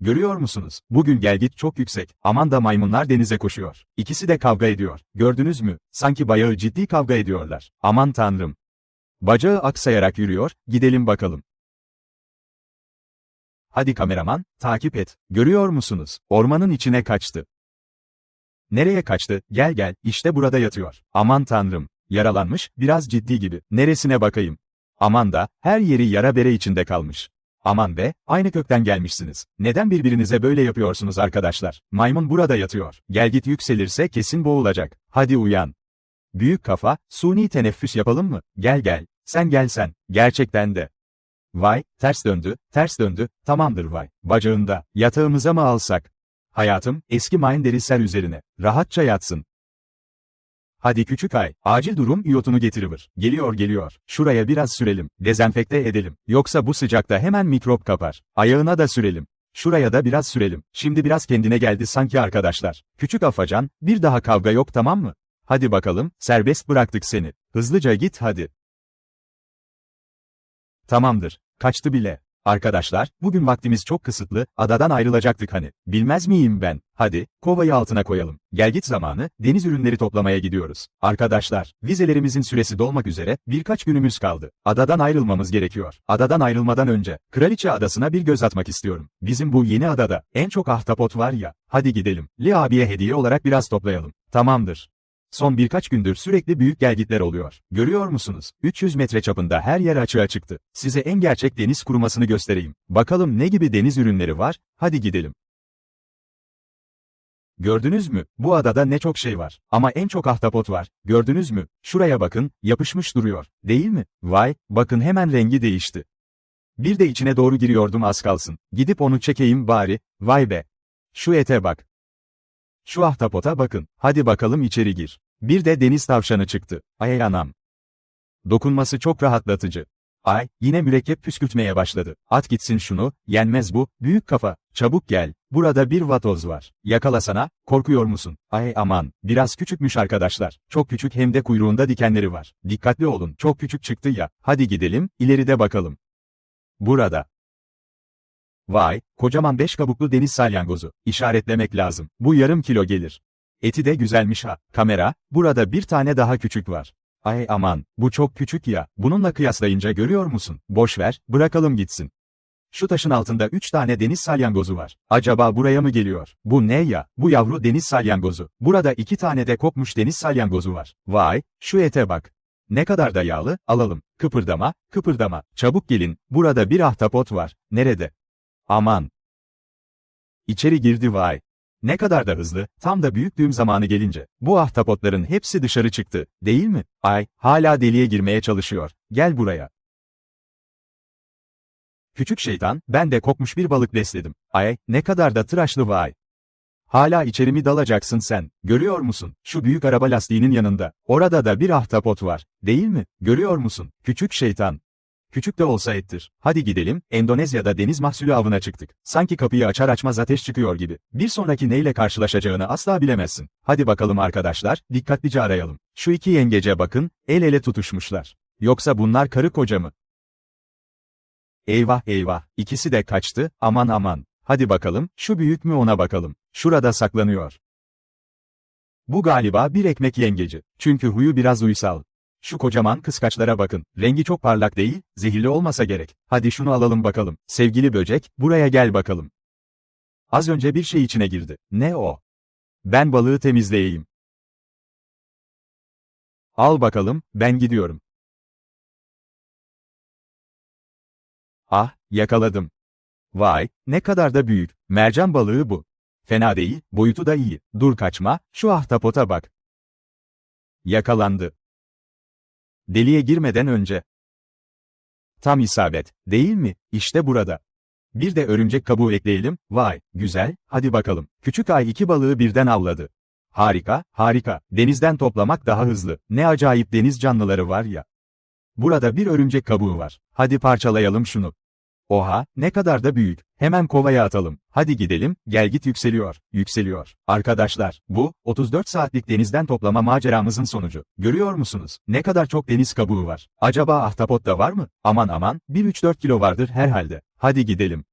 Görüyor musunuz? Bugün gelgit çok yüksek. Aman da maymunlar denize koşuyor. İkisi de kavga ediyor. Gördünüz mü? Sanki bayağı ciddi kavga ediyorlar. Aman tanrım. Bacağı aksayarak yürüyor, gidelim bakalım. Hadi kameraman, takip et. Görüyor musunuz? Ormanın içine kaçtı. Nereye kaçtı? Gel gel, işte burada yatıyor. Aman tanrım. Yaralanmış, biraz ciddi gibi. Neresine bakayım? Aman da, her yeri yara bere içinde kalmış. Aman be, aynı kökten gelmişsiniz. Neden birbirinize böyle yapıyorsunuz arkadaşlar? Maymun burada yatıyor. Gel git yükselirse kesin boğulacak. Hadi uyan. Büyük kafa, suni teneffüs yapalım mı? Gel gel, sen gel sen, gerçekten de. Vay, ters döndü, ters döndü, tamamdır vay. Bacağında, yatağımıza mı alsak? Hayatım, eski Minderi ser üzerine, rahatça yatsın. Hadi küçük ay, acil durum iyotunu getiriver. Geliyor geliyor, şuraya biraz sürelim, dezenfekte edelim. Yoksa bu sıcakta hemen mikrop kapar. Ayağına da sürelim. Şuraya da biraz sürelim. Şimdi biraz kendine geldi sanki arkadaşlar. Küçük afacan, bir daha kavga yok tamam mı? Hadi bakalım, serbest bıraktık seni. Hızlıca git hadi. Tamamdır, kaçtı bile. Arkadaşlar, bugün vaktimiz çok kısıtlı, adadan ayrılacaktık hani. Bilmez miyim ben? Hadi, kovayı altına koyalım. Gel git zamanı, deniz ürünleri toplamaya gidiyoruz. Arkadaşlar, vizelerimizin süresi dolmak üzere, birkaç günümüz kaldı. Adadan ayrılmamız gerekiyor. Adadan ayrılmadan önce, Kraliçe Adası'na bir göz atmak istiyorum. Bizim bu yeni adada, en çok ahtapot var ya. Hadi gidelim. Li abiye hediye olarak biraz toplayalım. Tamamdır. Son birkaç gündür sürekli büyük gelgitler oluyor. Görüyor musunuz? 300 metre çapında her yer açığa çıktı. Size en gerçek deniz kurumasını göstereyim. Bakalım ne gibi deniz ürünleri var? Hadi gidelim. Gördünüz mü? Bu adada ne çok şey var. Ama en çok ahtapot var. Gördünüz mü? Şuraya bakın, yapışmış duruyor. Değil mi? Vay, bakın hemen rengi değişti. Bir de içine doğru giriyordum az kalsın. Gidip onu çekeyim bari. Vay be. Şu ete bak. Şu ahtapota bakın. Hadi bakalım içeri gir. Bir de deniz tavşanı çıktı. Ay anam. Dokunması çok rahatlatıcı. Ay, yine mürekkep püskürtmeye başladı. At gitsin şunu, yenmez bu, büyük kafa. Çabuk gel, burada bir vatoz var. Yakalasana, korkuyor musun? Ay aman, biraz küçükmüş arkadaşlar. Çok küçük hem de kuyruğunda dikenleri var. Dikkatli olun, çok küçük çıktı ya. Hadi gidelim, ileride bakalım. Burada. Vay, kocaman beş kabuklu deniz salyangozu. İşaretlemek lazım. Bu yarım kilo gelir. Eti de güzelmiş ha. Kamera, burada bir tane daha küçük var. Ay aman, bu çok küçük ya. Bununla kıyaslayınca görüyor musun? Boş ver, bırakalım gitsin. Şu taşın altında üç tane deniz salyangozu var. Acaba buraya mı geliyor? Bu ne ya? Bu yavru deniz salyangozu. Burada iki tane de kopmuş deniz salyangozu var. Vay, şu ete bak. Ne kadar da yağlı, alalım. Kıpırdama, kıpırdama. Çabuk gelin, burada bir ahtapot var. Nerede? Aman. İçeri girdi vay. Ne kadar da hızlı, tam da büyüklüğüm zamanı gelince. Bu ahtapotların hepsi dışarı çıktı, değil mi? Ay, hala deliğe girmeye çalışıyor. Gel buraya. Küçük şeytan, ben de kokmuş bir balık besledim. Ay, ne kadar da tıraşlı vay. Hala içeri mi dalacaksın sen? Görüyor musun? Şu büyük araba lastiğinin yanında. Orada da bir ahtapot var. Değil mi? Görüyor musun? Küçük şeytan. Küçük de olsa ettir. Hadi gidelim, Endonezya'da deniz mahsulü avına çıktık. Sanki kapıyı açar açmaz ateş çıkıyor gibi. Bir sonraki neyle karşılaşacağını asla bilemezsin. Hadi bakalım arkadaşlar, dikkatlice arayalım. Şu iki yengece bakın, el ele tutuşmuşlar. Yoksa bunlar karı koca mı? Eyvah eyvah, ikisi de kaçtı, aman aman. Hadi bakalım, şu büyük mü ona bakalım. Şurada saklanıyor. Bu galiba bir ekmek yengeci. Çünkü huyu biraz uysal. Şu kocaman kıskaçlara bakın. Rengi çok parlak değil, zehirli olmasa gerek. Hadi şunu alalım bakalım. Sevgili böcek, buraya gel bakalım. Az önce bir şey içine girdi. Ne o? Ben balığı temizleyeyim. Al bakalım, ben gidiyorum. Ah, yakaladım. Vay, ne kadar da büyük. Mercan balığı bu. Fena değil, boyutu da iyi. Dur kaçma, şu ahtapota bak. Yakalandı. Deliğe girmeden önce. Tam isabet, değil mi? İşte burada. Bir de örümcek kabuğu ekleyelim. Vay, güzel, hadi bakalım. Küçük ay iki balığı birden avladı. Harika, harika. Denizden toplamak daha hızlı. Ne acayip deniz canlıları var ya. Burada bir örümcek kabuğu var. Hadi parçalayalım şunu. Oha, ne kadar da büyük. Hemen kovaya atalım. Hadi gidelim, gel git yükseliyor, yükseliyor. Arkadaşlar, bu, 34 saatlik denizden toplama maceramızın sonucu. Görüyor musunuz? Ne kadar çok deniz kabuğu var. Acaba ahtapot da var mı? Aman aman, 1-3-4 kilo vardır herhalde. Hadi gidelim.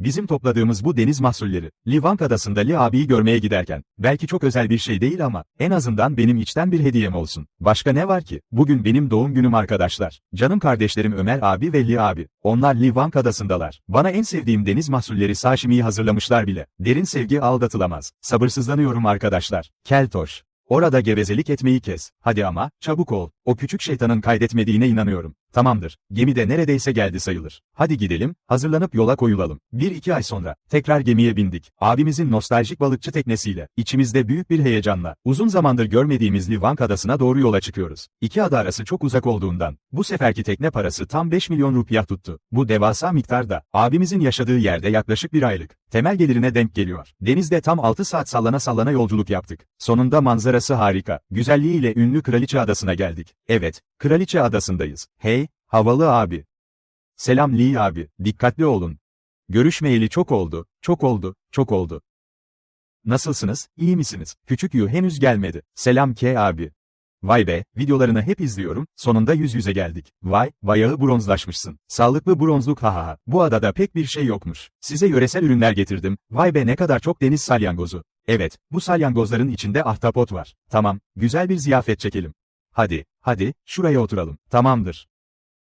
Bizim topladığımız bu deniz mahsulleri, Livank adasında Li abiyi görmeye giderken, belki çok özel bir şey değil ama, en azından benim içten bir hediyem olsun. Başka ne var ki? Bugün benim doğum günüm arkadaşlar. Canım kardeşlerim Ömer abi ve Li abi. Onlar Livank adasındalar. Bana en sevdiğim deniz mahsulleri sashimiyi hazırlamışlar bile. Derin sevgi aldatılamaz. Sabırsızlanıyorum arkadaşlar. Keltoş. Orada gevezelik etmeyi kes. Hadi ama, çabuk ol. O küçük şeytanın kaydetmediğine inanıyorum. Tamamdır. Gemi de neredeyse geldi sayılır. Hadi gidelim, hazırlanıp yola koyulalım. Bir iki ay sonra, tekrar gemiye bindik. Abimizin nostaljik balıkçı teknesiyle, içimizde büyük bir heyecanla, uzun zamandır görmediğimiz Livank adasına doğru yola çıkıyoruz. İki ada arası çok uzak olduğundan, bu seferki tekne parası tam 5 milyon rupiyah tuttu. Bu devasa miktar da, abimizin yaşadığı yerde yaklaşık bir aylık, temel gelirine denk geliyor. Denizde tam 6 saat sallana sallana yolculuk yaptık. Sonunda manzarası harika, güzelliğiyle ünlü Kraliçe Adası'na geldik. Evet, Kraliçe Adası'ndayız. Hey, havalı abi. Selam Lee abi, dikkatli olun. Görüşmeyeli çok oldu, çok oldu, çok oldu. Nasılsınız, iyi misiniz? Küçük Yu henüz gelmedi. Selam K abi. Vay be, videolarını hep izliyorum, sonunda yüz yüze geldik. Vay, bayağı bronzlaşmışsın. Sağlıklı bronzluk ha ha ha. Bu adada pek bir şey yokmuş. Size yöresel ürünler getirdim. Vay be ne kadar çok deniz salyangozu. Evet, bu salyangozların içinde ahtapot var. Tamam, güzel bir ziyafet çekelim. Hadi, hadi, şuraya oturalım. Tamamdır.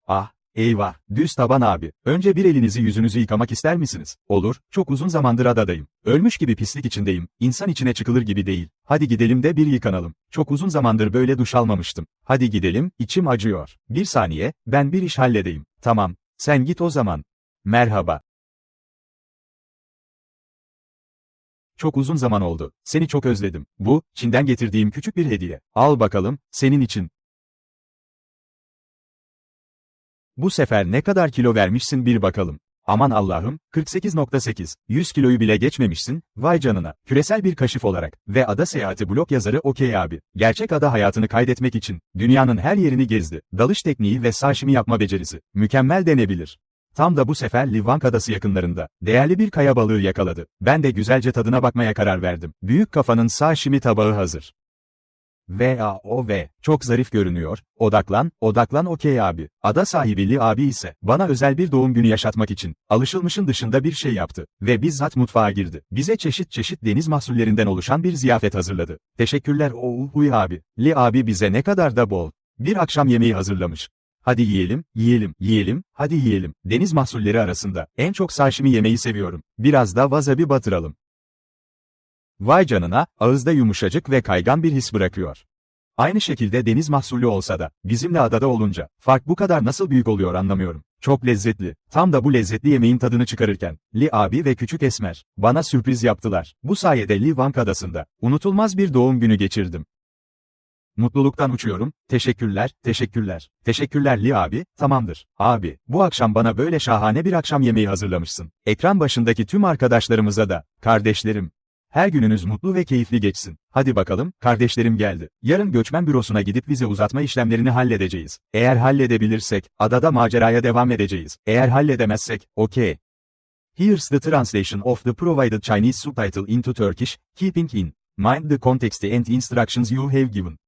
Ah, eyvah, düz taban abi. Önce bir elinizi yüzünüzü yıkamak ister misiniz? Olur, çok uzun zamandır adadayım. Ölmüş gibi pislik içindeyim. İnsan içine çıkılır gibi değil. Hadi gidelim de bir yıkanalım. Çok uzun zamandır böyle duş almamıştım. Hadi gidelim, içim acıyor. Bir saniye, ben bir iş halledeyim. Tamam, sen git o zaman. Merhaba. Çok uzun zaman oldu. Seni çok özledim. Bu, Çin'den getirdiğim küçük bir hediye. Al bakalım, senin için. Bu sefer ne kadar kilo vermişsin bir bakalım. Aman Allah'ım, 48.8, 100 kiloyu bile geçmemişsin, vay canına, küresel bir kaşif olarak ve ada seyahati blog yazarı okey abi. Gerçek ada hayatını kaydetmek için, dünyanın her yerini gezdi, dalış tekniği ve sashimi yapma becerisi, mükemmel denebilir. Tam da bu sefer Livank adası yakınlarında, değerli bir kaya balığı yakaladı. Ben de güzelce tadına bakmaya karar verdim. Büyük kafanın sashimi tabağı hazır. Ve a o ve çok zarif görünüyor. Odaklan, odaklan okey abi. Ada sahibi Li abi ise bana özel bir doğum günü yaşatmak için alışılmışın dışında bir şey yaptı ve bizzat mutfağa girdi. Bize çeşit çeşit deniz mahsullerinden oluşan bir ziyafet hazırladı. Teşekkürler o huy abi. Li abi bize ne kadar da bol. Bir akşam yemeği hazırlamış. Hadi yiyelim, yiyelim, yiyelim, hadi yiyelim. Deniz mahsulleri arasında en çok sashimi yemeyi seviyorum. Biraz da wasabi batıralım. Vay canına, ağızda yumuşacık ve kaygan bir his bırakıyor. Aynı şekilde deniz mahsulü olsa da, bizimle adada olunca, fark bu kadar nasıl büyük oluyor anlamıyorum. Çok lezzetli. Tam da bu lezzetli yemeğin tadını çıkarırken, Li abi ve küçük Esmer, bana sürpriz yaptılar. Bu sayede Li Vank adasında, unutulmaz bir doğum günü geçirdim. Mutluluktan uçuyorum, teşekkürler, teşekkürler. Teşekkürler Li abi, tamamdır. Abi, bu akşam bana böyle şahane bir akşam yemeği hazırlamışsın. Ekran başındaki tüm arkadaşlarımıza da, kardeşlerim, her gününüz mutlu ve keyifli geçsin. Hadi bakalım, kardeşlerim geldi. Yarın göçmen bürosuna gidip vize uzatma işlemlerini halledeceğiz. Eğer halledebilirsek, adada maceraya devam edeceğiz. Eğer halledemezsek, okey. Here's the translation of the provided Chinese subtitle into Turkish, keeping in mind the context and instructions you have given.